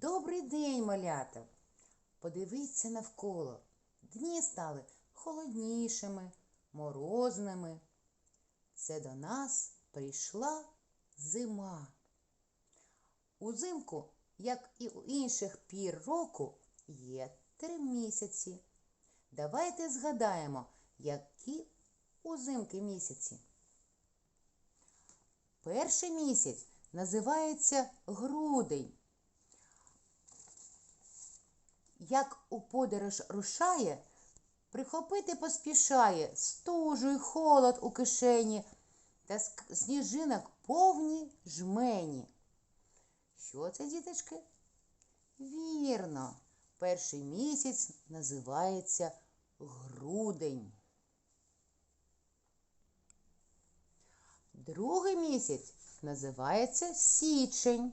Добрий день, малята! Подивіться навколо. Дні стали холоднішими, морозними. Це до нас прийшла зима. Узимку, як і у інших пір року, є три місяці. Давайте згадаємо, які узимки місяці. Перший місяць називається грудень. Як у подорож рушає, прихопити поспішає стужу й холод у кишені та сніжинок повні жмені. Що це, діточки? Вірно, перший місяць називається грудень. Другий місяць називається січень.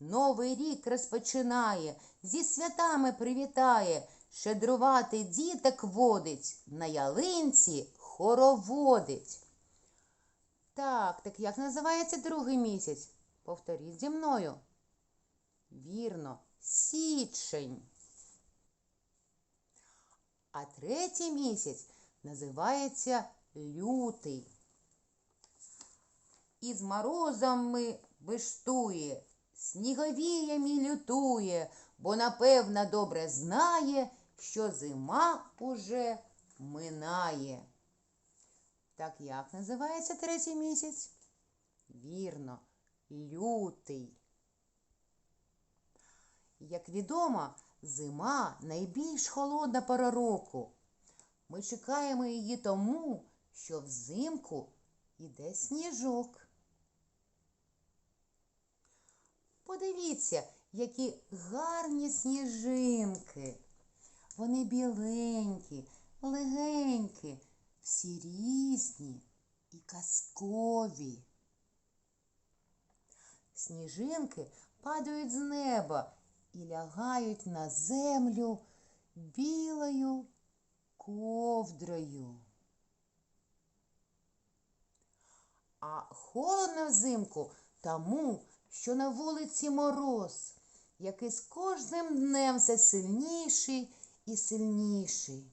Новий рік розпочинає, зі святами привітає, щедрувати діток водить, на ялинці хороводить. Так, так як називається другий місяць? Повторіть зі мною. Вірно, січень. А третій місяць називається лютий. Із морозами виштує, сніговіями лютує, бо напевно добре знає, що зима уже минає. Так як називається третій місяць? Вірно, лютий. Як відомо, зима найбільш холодна пора року. Ми чекаємо її тому, що взимку іде сніжок. Подивіться, які гарні сніжинки. Вони біленькі, легенькі, всі різні і казкові. Сніжинки падають з неба і лягають на землю білою ковдрою. А холодно взимку тому, що на вулиці мороз, який з кожним днем все сильніший і сильніший.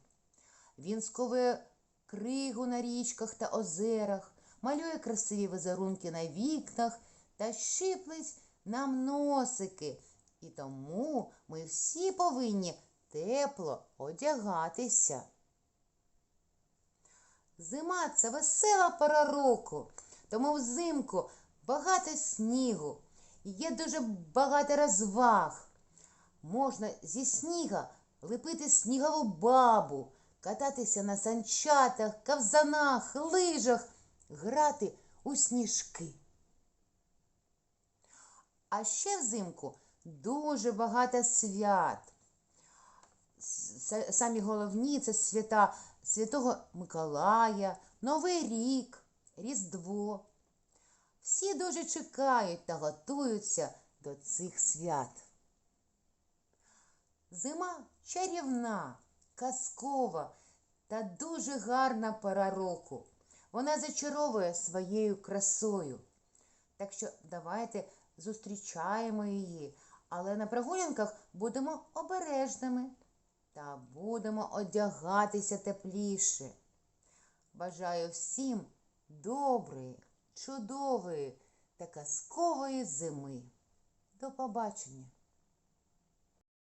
Він сковує кригу на річках та озерах, малює красиві візерунки на вікнах та щиплить нам носики. І тому ми всі повинні тепло одягатися. Зима це весела пора року, тому взимку багато снігу, є дуже багато розваг. Можна зі сніга лепити снігову бабу, кататися на санчатах, ковзанах, лижах, грати у сніжки. А ще взимку дуже багато свят. Самі головні це свята Святого Миколая, Новий рік, Різдво. Всі дуже чекають та готуються до цих свят. Зима чарівна, казкова та дуже гарна пора року. Вона зачаровує своєю красою. Так що давайте зустрічаємо її, але на прогулянках будемо обережними та будемо одягатися тепліше. Бажаю всім доброї, чудової та казкової зими. До побачення!